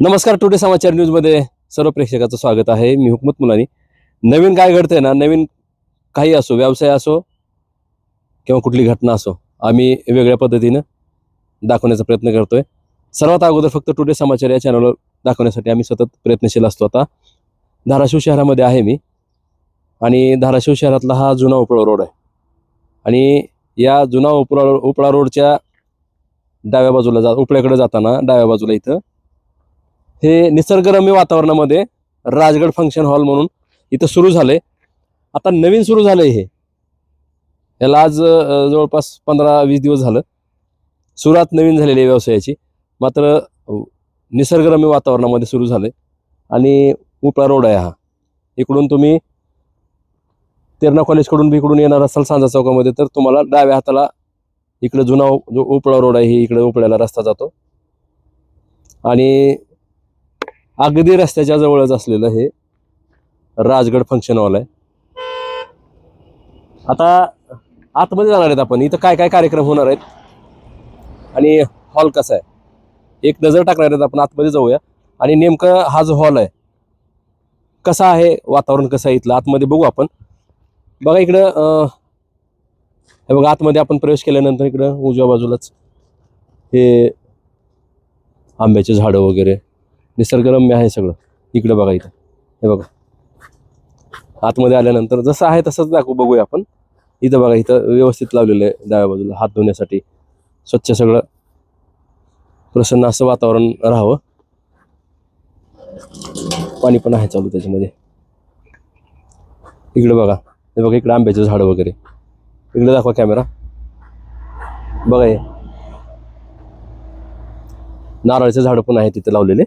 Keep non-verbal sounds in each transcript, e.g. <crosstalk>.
नमस्कार टुडे समाचार न्यूजमध्ये सर्व प्रेक्षकाचं स्वागत आहे. मी हुकमत मुलानी. नवीन काय घडतंय ना नवीन काही असो व्यवसाय असो किंवा कुठली घटना असो आम्ही वेगळ्या पद्धतीनं दाखवण्याचा प्रयत्न करतोय. सर्वात अगोदर फक्त टुडे समाचार या चॅनलवर दाखवण्यासाठी आम्ही सतत प्रयत्नशील असतो आता. धाराशिव शहरामध्ये आहे मी आणि धाराशिव शहरातला हा जुना उपळा रोड आहे. आणि या जुना उपळा उपळा रोडच्या डाव्या बाजूला जा उपळ्याकडे जाताना डाव्या बाजूला इथं हे निसर्गरम्य वातावरणामध्ये राजगड फंक्शन हॉल म्हणून इथं सुरू झाले. आता नवीन सुरू झालंय हे. याला आज जवळपास पंधरा वीस दिवस झालं. सुरुवात नवीन झालेली आहे व्यवसायाची. मात्र निसर्गरम्य वातावरणामध्ये सुरू झाले. आणि उपळा रोड आहे हा. इकडून तुम्ही तेरणा कॉलेजकडून इकडून येणार असाल सांजा चौकामध्ये तर तुम्हाला डाव्या हाताला इकडे जुना जो उपळा रोड आहे इकडे उपळ्याला रस्ता जातो. आणि अगदी रस्त्याच्या जवळच असलेलं हे राजगड फंक्शन हॉल आहे. आता आतमध्ये जाणार आहेत आपण. इथं काय काय कार्यक्रम होणार आहेत? आणि हॉल कसा आहे? एक नजर टाकणार आहेत आपण. आतमध्ये जाऊया. आणि नेमकं हा जो हॉल आहे कसा आहे? वातावरण कसं आहे इथलं? आतमध्ये बघू आपण. बघा इकडं हे बघा आतमध्ये आपण प्रवेश केल्यानंतर इकडं उजव्या बाजूलाच हे आंब्याचे झाडं वगैरे. निसर्गरम्य आहे सगळं. इकडे बघा इथं. हे बघा. आतमध्ये आल्यानंतर जसं आहे तसंच दाखवू बघूया आपण. इथं बघा इथं व्यवस्थित लावलेलं आहे डाव्या बाजूला. हात धुण्यासाठी स्वच्छ सगळं प्रसन्न असं वातावरण राहावं. पाणी पण आहे चालू त्याच्यामध्ये. इकडे बघा. हे बघा इकडे आंब्याचं झाड वगैरे. इकडे दाखवा कॅमेरा. बघा हे. नारळाचे झाडं पण आहे तिथे लावलेले.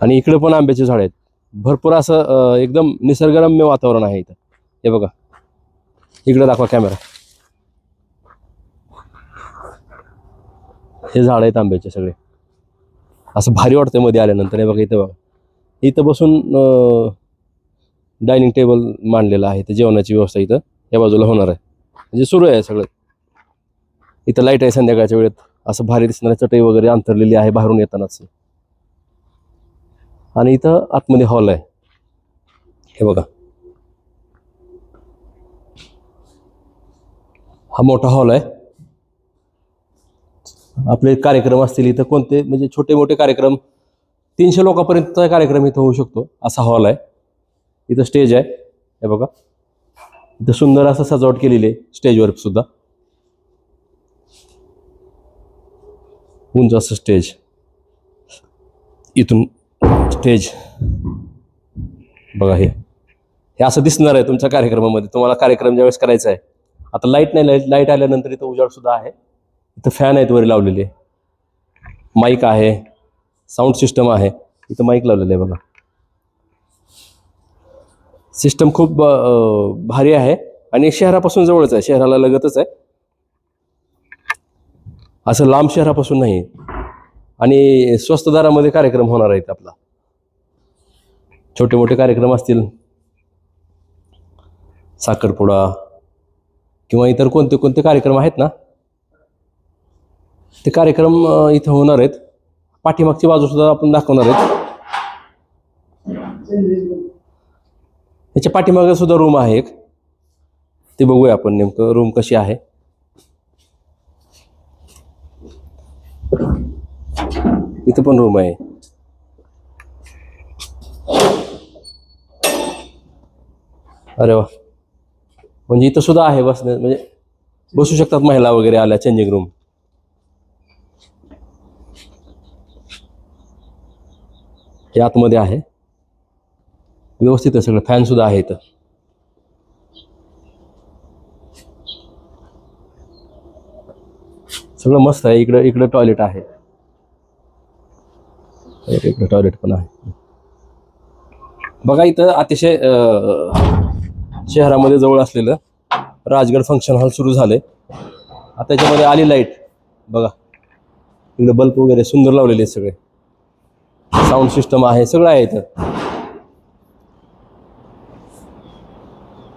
आणि इकडे पण आंब्याचे झाड आहेत. भरपूर असं एकदम निसर्गरम्य वातावरण आहे इथं. हे बघा. इकडे दाखवा कॅमेरा. हे झाड आहेत आंब्याचे सगळे. असं भारी वाटतंयमध्ये आल्यानंतर. हे बघा इथं बघा. इथं बसून डायनिंग टेबल मांडलेलं आहे इथं जेवणाची व्यवस्था इथं. या बाजूला होणार आहे. म्हणजे सुरू आहे सगळं. इथं लाइट आहे संध्याकाळच्या वेळेत. असं भारी दिसणारी चटई वगैरे अंतरलेली आहे बाहेरून येतानाच. आणि इथं आतमध्ये हॉल आहे. हे बघा. हा मोठा हॉल आहे. आपले कार्यक्रम असतील इथं कोणते? म्हणजे छोटे मोठे कार्यक्रम. तीनशे लोकांपर्यंतचा कार्यक्रम इथं होऊ शकतो. असा हॉल आहे. इथं स्टेज आहे. हे बघा. इथं सुंदर असं सजावट केलेली आहे. स्टेजवर सुद्धा. उंच असं स्टेज इथून स्टेज बघा हे. हे असं दिसणार आहे तुमच्या कार्यक्रमामध्ये. तुम्हाला कार्यक्रम ज्यावेळेस करायचा आहे. आता लाइट नाही लाइट लाइट आल्यानंतर इथं उजाड सुद्धा आहे. इथं फॅन आहेत वर लावलेले. माईक आहे. साऊंड सिस्टम आहे. इथं माईक लावलेलं आहे बघा. सिस्टम खूप भारी आहे आणि शहरापासून जवळच आहे. शहराला लगतच आहे. असं लांब शहरापासून नाही. आणि स्वस्त दरामध्ये कार्यक्रम होणार आहेत आपला. छोटे मोठे कार्यक्रम असतील. साखरपुडा किंवा इतर कोणते कोणते कार्यक्रम आहेत ना? ते कार्यक्रम इथं होणार आहेत. पाठीमागची बाजूसुद्धा आपण दाखवणार आहेत. याच्या पाठीमागे सुद्धा रूम आहे एक. ते बघूया आपण नेमकं रूम कशी आहे. इथं पण रूम आहे. अरे वा. म्हणजे इथं सुद्धा आहे बसण्या म्हणजे बसू शकतात महिला वगैरे आल्या चेंजिंग रूम हे आतमध्ये आहे. व्यवस्थित आहे सगळं. फॅन सुद्धा आहे इथं. सगळं मस्त आहे. इकडं इकडं टॉयलेट आहे. इकडं टॉयलेट पण आहे. बघा इथं अतिशय शहरामध्ये जवळ असलेलं राजगड फंक्शन हॉल सुरू झाले आता त्याच्यामध्ये आली लाइट बघा. इकडे बल्ब वगैरे सुंदर लावलेले आहेत सगळे. साऊंड सिस्टम आहे सगळं आहे इथं.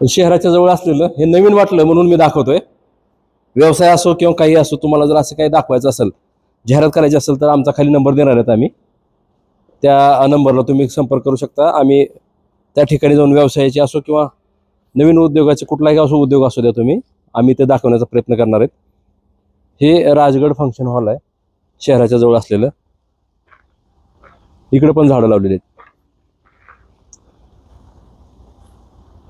पण शहराच्या जवळ असलेलं हे नवीन वाटलं म्हणून मी दाखवतोय. व्यवसाय असो किंवा काही असो तुम्हाला जर असं काही दाखवायचं असेल जाहिरात करायची असेल तर आमचा खाली नंबर देणार आहेत आम्ही. त्या नंबरला तुम्ही संपर्क करू शकता. आम्ही त्या ठिकाणी जाऊन व्यवसायाची असो किंवा नवीन उद्योगाचे कुठलाही असो उद्योग असू द्या तुम्ही आम्ही ते दाखवण्याचा प्रयत्न करणार आहेत. हे राजगड फंक्शन हॉल आहे शहराच्या जवळ असलेलं. इकडे पण झाडं लावलेली आहेत.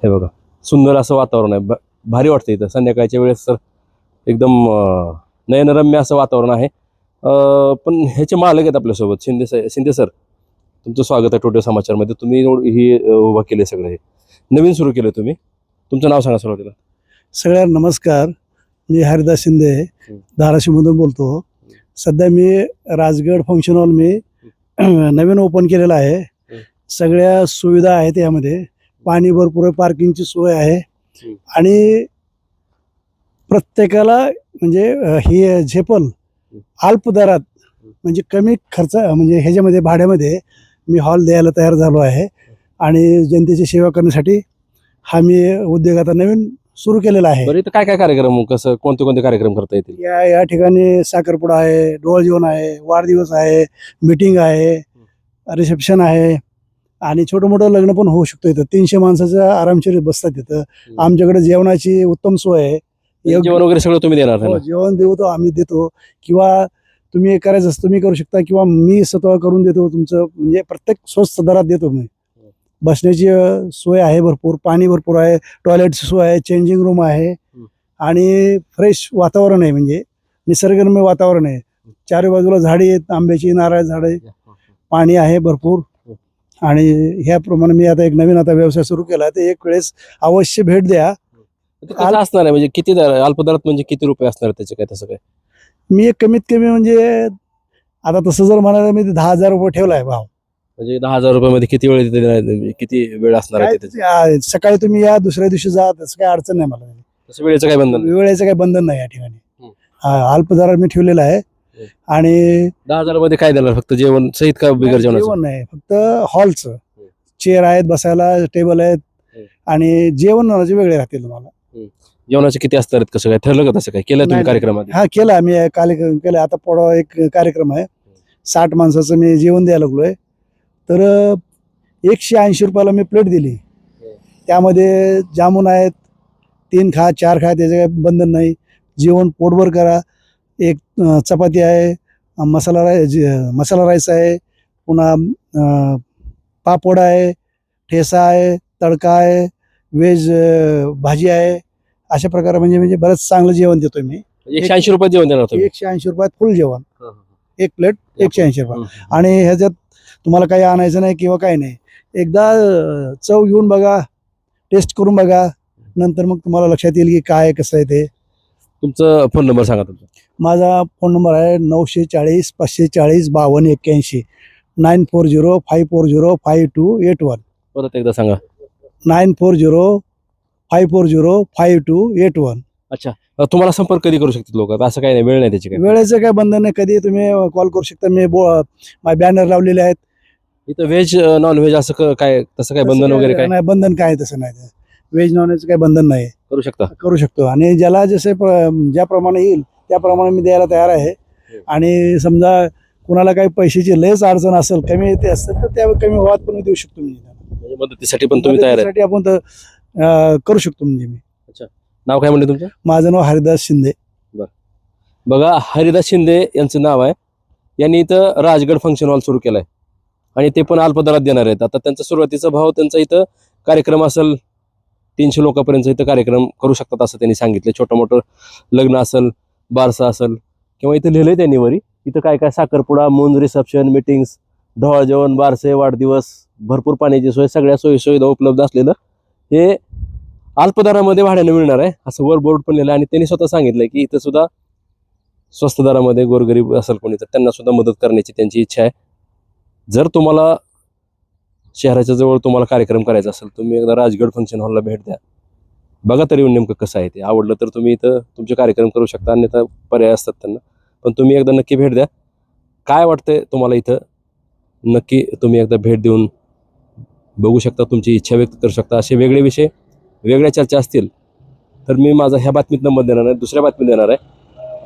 हे बघा सुंदर असं वातावरण आहे. भारी वाटतं इथं. संध्याकाळच्या वेळेस तर एकदम नयनरम्य असं वातावरण आहे. पण ह्याचे मालक आहेत आपल्यासोबत शिंदे सा- शिंदे सर. तुमचं स्वागत आहे टोटो समाचारमध्ये. तुम्ही ही उभा केले सगळं हे. नवीन सुरू केलं तुम्ही? तुमचं नाव सांगा सुरुवातीला. सगळ्यांना नमस्कार. मी हरिदास शिंदे. धाराशिवमधून बोलतो. सध्या मी राजगड फंक्शन हॉल मी <clears throat> नवीन ओपन केलेलं आहे. सगळ्या सुविधा आहेत यामध्ये. पाणी भरपूर आहे पार्किंगची सोय आहे. आणि प्रत्येकाला म्हणजे ही झेपल अल्प दरात म्हणजे कमी खर्च म्हणजे ह्याच्यामध्ये भाड्यामध्ये मी हॉल द्यायला तयार झालो आहे. आणि जनतेची सेवा करण्यासाठी हा मी उद्योग आता नवीन सुरू केलेला आहे. बरं इथं काय काय कार्यक्रम कसं कोणते कोणते कार्यक्रम करता येतील? या या ठिकाणी साखरपुडा आहे डोळ जेवण आहे वाढदिवस आहे मीटिंग आहे रिसेप्शन आहे आणि छोटं मोठं लग्न पण होऊ शकतं इथं. तीनशे माणसाचं आरामशीर बसतात इथं. आमच्याकडे जेवणाची उत्तम सोय आहे. योग्य- जेवण वगैरे सगळं तुम्ही देणार हो? जेवण देऊ तो आम्ही देतो. किंवा तुम्ही करायचं असतं तुम्ही करू शकता किंवा मी स्वतः करून देतो तुमचं म्हणजे प्रत्येक स्वस्त दरात देतो मी. बसण्याची सोय आहे भरपूर पाणी भरपूर आहे टॉयलेटची सोय आहे चेंजिंग रूम आहे आणि फ्रेश वातावरण आहे म्हणजे निसर्गरम्य वातावरण आहे. चारी बाजूला झाडी आहेत आंब्याची नारळ झाडे पाणी आहे भरपूर. आणि ह्याप्रमाणे मी आता एक नवीन आता व्यवसाय सुरू केला तर एक वेळेस अवश्य भेट द्या. ते असणार आहे? म्हणजे किती दर अल्पदरात म्हणजे किती रुपये असणार आहे त्याचे काय तसं काय? मी एक कमीत कमी म्हणजे आता तसं जर म्हणाला मी दहा हजार रुपये ठेवला आहे भाव. म्हणजे दहा हजार रुपयामध्ये किती वेळ तिथे म्हणजे किती वेळ असणार आहे काय त्याचे ते- आ, सकाळी तुम्ही या दुसऱ्या दिवशी जा तसं काही अडचण नाही मला. तसं वेळेचं काय बंधन नाही. वेळेचं काही बंधन नाही या ठिकाणी. हं. हा, अल्प दरात मी ठेवलेला आहे. आणि दहा हजारमध्ये काय देणार फक्त? जेवण सहित का बिगर जेवणाचं? जेवण नाही फक्त हॉलचं. चेअर आहेत बसायला टेबल आहेत. आणि जेवण वेगळे राहतील तुम्हाला जेवणाचे किती असणार आहेत कसं काय? ठरलं का तसं काय? केलं तुम्ही नाही, कार्यक्रमात? हा केला. आम्ही कार्यक्रम केला. आता पुढं एक कार्यक्रम आहे. साठ माणसाचं मी जेवण द्यायला लागलोय. तर एकशे ऐंशी रुपयाला मी प्लेट दिली. त्यामध्ये जामुन आहेत तीन खा चार खा त्याचं काही बंधन नाही. जेवण पोटभर करा. एक चपाती आहे मसाला राय जे- मसाला राईस आहे पुन्हा पापड आहे ठेसा आहे तडका आहे व्हेज भाजी आहे. अशा प्रकारे म्हणजे म्हणजे बरंच चांगलं जेवण देतोय मी. एकशे ऐंशी रुपये जेवण देणार एकशे ऐंशी रुपयात फुल जेवण. एक प्लेट एकशे ऐंशी रुपये. आणि ह्याच्यात तुम्हाला काही आणायचं नाही किंवा काही नाही. एकदा चव घेऊन बघा टेस्ट करून बघा. नंतर मग तुम्हाला लक्षात येईल की काय कसं आहे ते. तुमचं फोन नंबर सांगा तुमचा. माझा फोन नंबर आहे नऊशे चाळीस पाचशे चाळीस बावन्न एक्क्याऐंशी. Nine four zero five four zero five two eight one. परत एकदा सांगा. Nine four zero five four zero five two eight one. अ, तुम्हाला संपर्क कधी करू शकतात लोक? असं काही नाही वेळ नाही त्याची काय वेळेचं काय बंधन नाही. कधी तुम्ही कॉल करू शकता. मी बो बॅनर लावलेले आहेत. इथं व्हेज नॉन व्हेज असं क- काय तसं काय बंधन वगैरे काय? नाही बंधन काय तसं नाही. व्हेज नॉन व्हेज काही बंधन नाही. करू शकता. करू शकतो. आणि ज्याला जसे प्र- ज्याप्रमाणे येईल त्याप्रमाणे मी द्यायला तयार आहे. आणि समजा कुणाला काही पैशाची लयच अडचण असेल कमी येते असेल तर त्या कमी भावात पण मी देऊ शकतो मी. म्हणजे मदतीसाठी पण तुम्ही तयार आहे आपण तर अं, करू शकतो म्हणजे मी. नाव काय म्हणले तुमचं? माझं नाव हरिदास शिंदे. बघा हरिदास शिंदे यांचं नाव आहे. यांनी इथं राजगड फंक्शन हॉल सुरू केलाय. आणि ते पण अल्पदरात देणार आहेत. आता त्यांचा सुरुवातीचा भाव त्यांचा इथं कार्यक्रम असेल तीनशे लोकांपर्यंत इथं कार्यक्रम करू शकतात असं त्यांनी सांगितलं. छोटं मोठं लग्न असेल बारसा असेल किंवा इथं लिहिलंय त्यांनी वरी. इथं काय काय साखरपुडा मुंज रिसेप्शन मिटिंग्स ढोळ जेवण बारसे वाढदिवस भरपूर पाण्याची सोय सगळ्या सोयी सुविधा उपलब्ध असलेलं हे अल्पदरामध्ये भाड्यानं मिळणार आहे. असं वर बोर्ड पण लिहिलं आणि त्यांनी स्वतः सांगितलं की इथं सुद्धा स्वस्त दरामध्ये गोरगरीब असेल कोणी तर त्यांना सुद्धा मदत करण्याची त्यांची इच्छा आहे. जर तुम्हाला शहराच्या जवळ तुम्हाला कार्यक्रम करायचा असेल तुम्ही एकदा राजगड फंक्शन हॉलला भेट द्या. बघा तरी नेमकं कसं आहे ते. आवडलं तर तुम्ही इथं तुमचे कार्यक्रम करू शकता अन्यथा पर्याय असतात त्यांना. पण तुम्ही एकदा नक्की भेट द्या. काय वाटतंय तुम्हाला इथं? नक्की तुम्ही एकदा भेट देऊन बघू शकता तुमची इच्छा व्यक्त करू शकता. असे वेगळे विषय वेगळ्या चर्चा असतील तर मी माझा ह्या बातमीत नंबर देणार आहे दुसऱ्या बातमीत देणार आहे.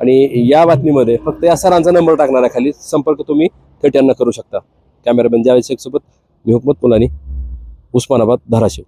आणि या बातमीमध्ये फक्त या सरांचा नंबर टाकणार आहे खाली. संपर्क तुम्ही थेट यांना करू शकता. कॅमेरामॅन जावेद शेख सोबत मी हुकमत मुलानी उस्मानाबाद धाराशिव.